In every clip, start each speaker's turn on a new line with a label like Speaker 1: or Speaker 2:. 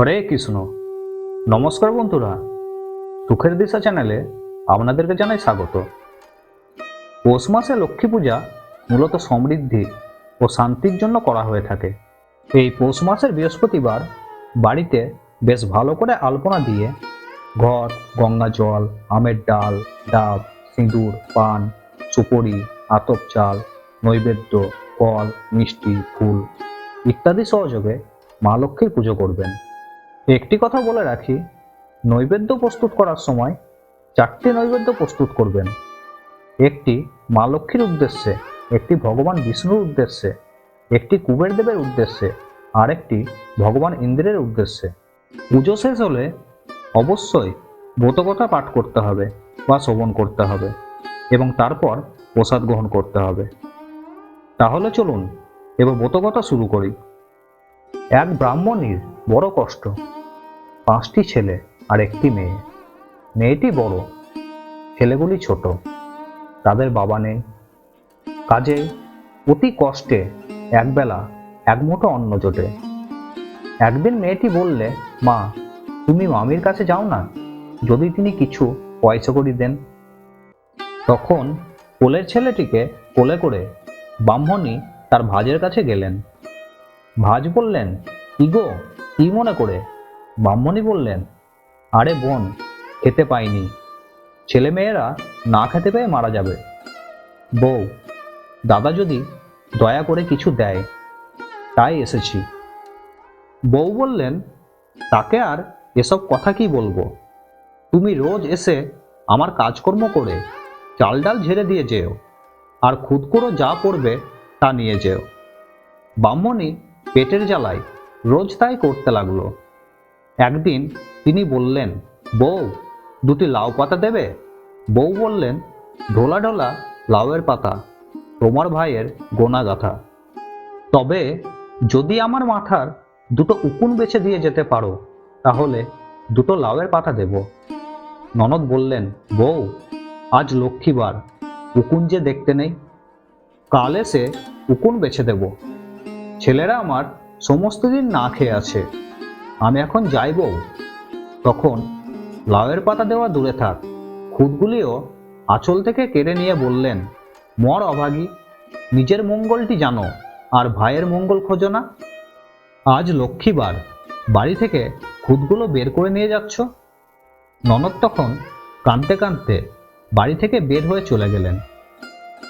Speaker 1: হরে কৃষ্ণ। নমস্কার বন্ধুরা। সুখের দিশা চ্যানেলে আপনাদেরকে জানাই স্বাগত। পৌষ মাসে লক্ষ্মী পূজা মূলত সমৃদ্ধি ও শান্তির জন্য করা হয়ে থাকে। এই পৌষ মাসের বৃহস্পতিবার বাড়িতে বেশ ভালো করে আলপনা দিয়ে ঘর, গঙ্গা জল, আমের ডাল, ডাব, সিঁদুর, পান, সুপরি, আতপ চাল, নৈবেদ্য, ফল, মিষ্টি, ফুল ইত্যাদি সহযোগে মা লক্ষ্মীর পুজো করবেন। একটি কথা বলে রাখি, নৈবেদ্য প্রস্তুত করার সময় চারটি নৈবেদ্য প্রস্তুত করবেন। একটি মা লক্ষ্মীর উদ্দেশ্যে, একটি ভগবান বিষ্ণুর উদ্দেশ্যে, একটি কুবের দেবের উদ্দেশ্যে আর একটি ভগবান ইন্দ্রের উদ্দেশ্যে। পুজো শেষ হলে অবশ্যই ব্রতকথা পাঠ করতে হবে বা শ্রবণ করতে হবে এবং তারপর প্রসাদ গ্রহণ করতে হবে। তাহলে চলুন এবার ব্রতকথা শুরু করি। এক ব্রাহ্মণীর বড় কষ্ট। পাঁচটি ছেলে আর একটি মেয়ে। মেয়েটি বড়, ছেলেগুলি ছোট। তাদের বাবা নেই। কাজে অতি কষ্টে একবেলা এক মুঠো অন্ন জোটে। একদিন মেয়েটি বললে, মা, তুমি মামির কাছে যাও না, যদি তিনি কিছু পয়সা করি দেন। তখন কোলের ছেলেটিকে কোলে করে ব্রাহ্মণী তার ভাজের কাছে গেলেন। ভাজ বললেন ইগো কি মনে করে ব্রাহ্মণী বললেন, আরে বোন, খেতে পাইনি। ছেলেমেয়েরা না খেতে পেয়ে মারা যাবে। বউ, দাদা যদি দয়া করে কিছু দেয়, তাই এসেছি। বউ বললেন, তাকে আর এসব কথা কি বলব? তুমি রোজ এসে আমার কাজকর্ম করে চাল ডাল ঝেড়ে দিয়ে যেও, আর খুদ করে যা পড়বে তা নিয়ে যেও। ব্রাহ্মণী পেটের জ্বালায় রোজ তাই করতে লাগল। একদিন তিনি বললেন, বউ, দুটি লাউ পাতা দেবে? বউ বললেন, ঢোলা ঢোলা লাউয়ের পাতা, তোমার ভাইয়ের গোনা গাথা। তবে যদি আমার মাথার দুটো উকুন বেছে দিয়ে যেতে পারো, তাহলে দুটো লাউয়ের পাতা দেব। ননদ বললেন, বউ, আজ লক্ষ্মীবার, উকুন যে দেখতে নেই, কাল এসে উকুন বেছে দেব। ছেলেরা আমার সমস্ত দিন না খেয়ে আছে। আমি এখন যাই বউ। তখন লাউয়ের পাতা দেওয়া দূরে থাক। খুদগুলিও আঁচল থেকে কেড়ে নিয়ে বললেন, মর অভাগী, নিজের মঙ্গলটি জানো, আর ভাইয়ের মঙ্গল খোঁজো না। আজ লক্ষ্মীবার, বাড়ি থেকে খুদগুলো বের করে নিয়ে যাচ্ছ? ননদ তখন কাঁদতে কাঁদতে বাড়ি থেকে বের হয়ে চলে গেলেন।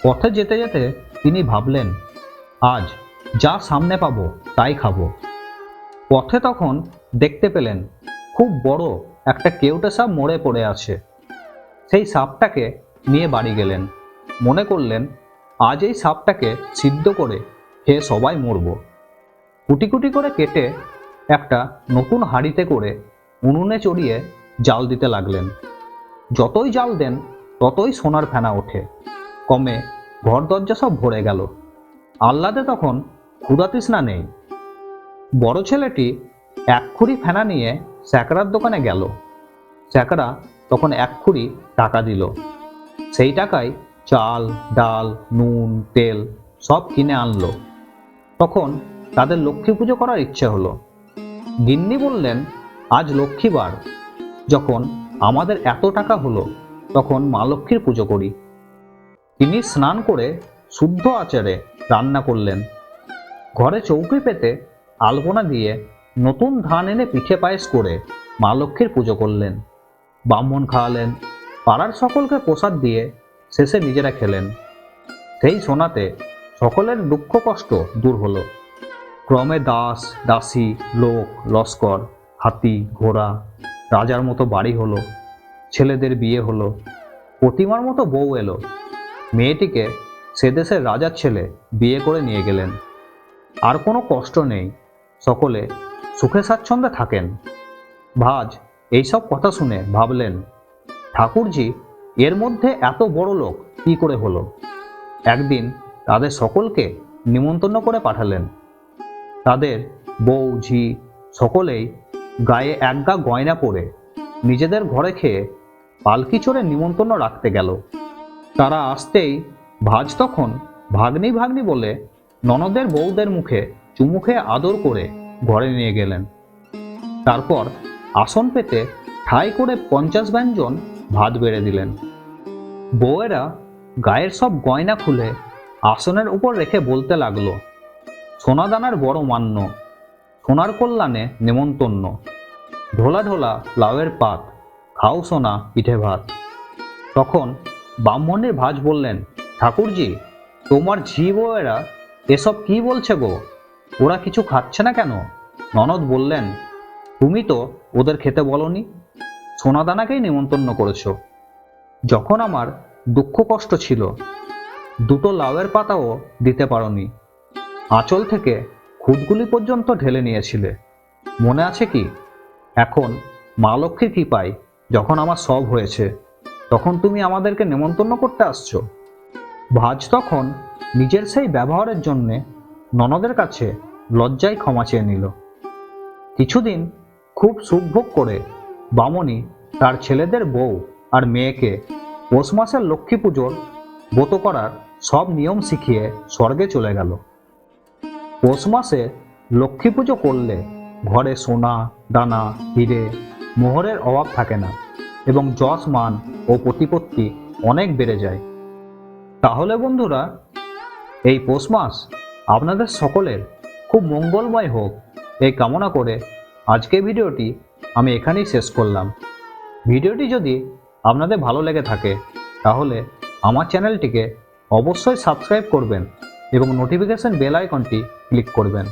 Speaker 1: পথে যেতে যেতে তিনি ভাবলেন, আজ যা সামনে পাবো, তাই খাব। পথে তখন দেখতে পেলেন খুব বড় একটা কেউটে সাপ মরে পড়ে আছে। সেই সাপটাকে নিয়ে বাড়ি গেলেন। মনে করলেন, আজ এই সাপটাকে সিদ্ধ করে খেয়ে সবাই মরব। কুটি কুটি করে কেটে একটা নতুন হাঁড়িতে করে উনুনে চড়িয়ে জাল দিতে লাগলেন। যতই জাল দেন, ততই সোনার ফেনা ওঠে। কমে ঘর দরজা সব ভরে গেল। আহ্লাদে তখন ক্ষুধা তৃষ্ণা নেই। বড় ছেলেটি এক খুঁড়ি ফেনা নিয়ে স্যাকরার দোকানে গেল। স্যাকরা তখন এক খুঁড়ি টাকা দিল। সেই টাকায় চাল, ডাল, নুন, তেল সব কিনে আনলো। তখন তাদের লক্ষ্মী পুজো করার ইচ্ছে হলো। গিন্নি বললেন, আজ লক্ষ্মীবার। যখন আমাদের এত টাকা হলো, তখন মা লক্ষ্মীর পুজো করি। তিনি স্নান করে শুদ্ধ আচারে রান্না করলেন। ঘরে চৌকি পেতে আলপনা দিয়ে নতুন ধান এনে পিঠে পায়েস করে মা লক্ষ্মীর পুজো করলেন। ব্রাহ্মণ খাওয়ালেন, পাড়ার সকলকে প্রসাদ দিয়ে শেষে নিজেরা খেলেন। সেই সোনাতে সকলের দুঃখ কষ্ট দূর হলো। ক্রমে দাস, দাসী, লোক, লস্কর, হাতি, ঘোড়া, রাজার মতো বাড়ি হলো, ছেলেদের বিয়ে হলো, প্রতিমার মতো বউ এলো। মেয়েটিকে সে দেশের রাজার ছেলে বিয়ে করে নিয়ে গেলেন। আর কোনো কষ্ট নেই। সকলে সুখে স্বাচ্ছন্দ্যে থাকেন। ভাজ এইসব কথা শুনে ভাবলেন, ঠাকুরজি, এর মধ্যে এত বড় লোক কি করে হলো? একদিন তাদের সকলকে নিমন্ত্রণ করে পাঠালেন। তাদের বউ, ঝি সকলেই গায়ে এক গা গয়না পরে নিজেদের ঘরে খেয়ে পালকি চড়ে নিমন্ত্রণ রাখতে গেল। তারা আসতেই ভাজ তখন ভাগ্নি ভাগ্নি বলে ননদের বউদের মুখে চুমুখে আদর করে ঘরে নিয়ে গেলেন। তারপর আসন পেতে ঠাই করে পঞ্চাশ ব্যঞ্জন ভাত বেড়ে দিলেন। বউয়েরা গায়ের সব গয়না খুলে আসনের উপর রেখে বলতে লাগল, সোনাদানার বড় মান্য, সোনার কল্যাণে নেমন্তন্ন। ঢোলা ঢোলা লাউয়ের পাত, খাও সোনা পিঠে ভাত। তখন ব্রাহ্মণের ভাজ বললেন, ঠাকুরজি, তোমার ঝি বউয়েরা এসব কি বলছে গো? ওরা কিছু খাচ্ছে না কেন? ননদ বললেন, তুমি তো ওদের খেতে বলনি? সোনাদানাকেই নেমন্তন্ন করেছ। যখন আমার দুঃখ কষ্ট ছিল, দুটো লাউয়ের পাতাও দিতে পারোনি। আঁচল থেকে খুদগুলি পর্যন্ত ঢেলে নিয়েছিলে। মনে আছে কি? এখন মা লক্ষ্মীর কৃপায় যখন আমার সব হয়েছে, তখন তুমি আমাদেরকে নেমন্তন্ন করতে আসছো। ভাজ তখন নিজের সেই ব্যবহারের জন্যে ননদের কাছে লজ্জায় ক্ষমা চেয়ে নিল। কিছুদিন খুব সুখভোগ করে বামনি তার ছেলেদের বউ আর মেয়েকে পৌষ মাসের লক্ষ্মী পুজোর ব্রত করার সব নিয়ম শিখিয়ে স্বর্গে চলে গেল। পৌষ মাসে লক্ষ্মী পুজো করলে ঘরে সোনা, দানা, হিরে, মোহরের অভাব থাকে না এবং যশ, মান ও প্রতিপত্তি অনেক বেড়ে যায়। তাহলে বন্ধুরা, এই পৌষ মাস আপনাদের সকলের খুব মঙ্গলময় হোক। এই কামনা করে আজকে ভিডিওটি আমি এখানেই শেষ করলাম। ভিডিওটি যদি আপনাদের ভালো লেগে থাকে, তাহলে আমার চ্যানেলটিকে অবশ্যই সাবস্ক্রাইব করবেন এবং নোটিফিকেশন বেল আইকনটি ক্লিক করবেন।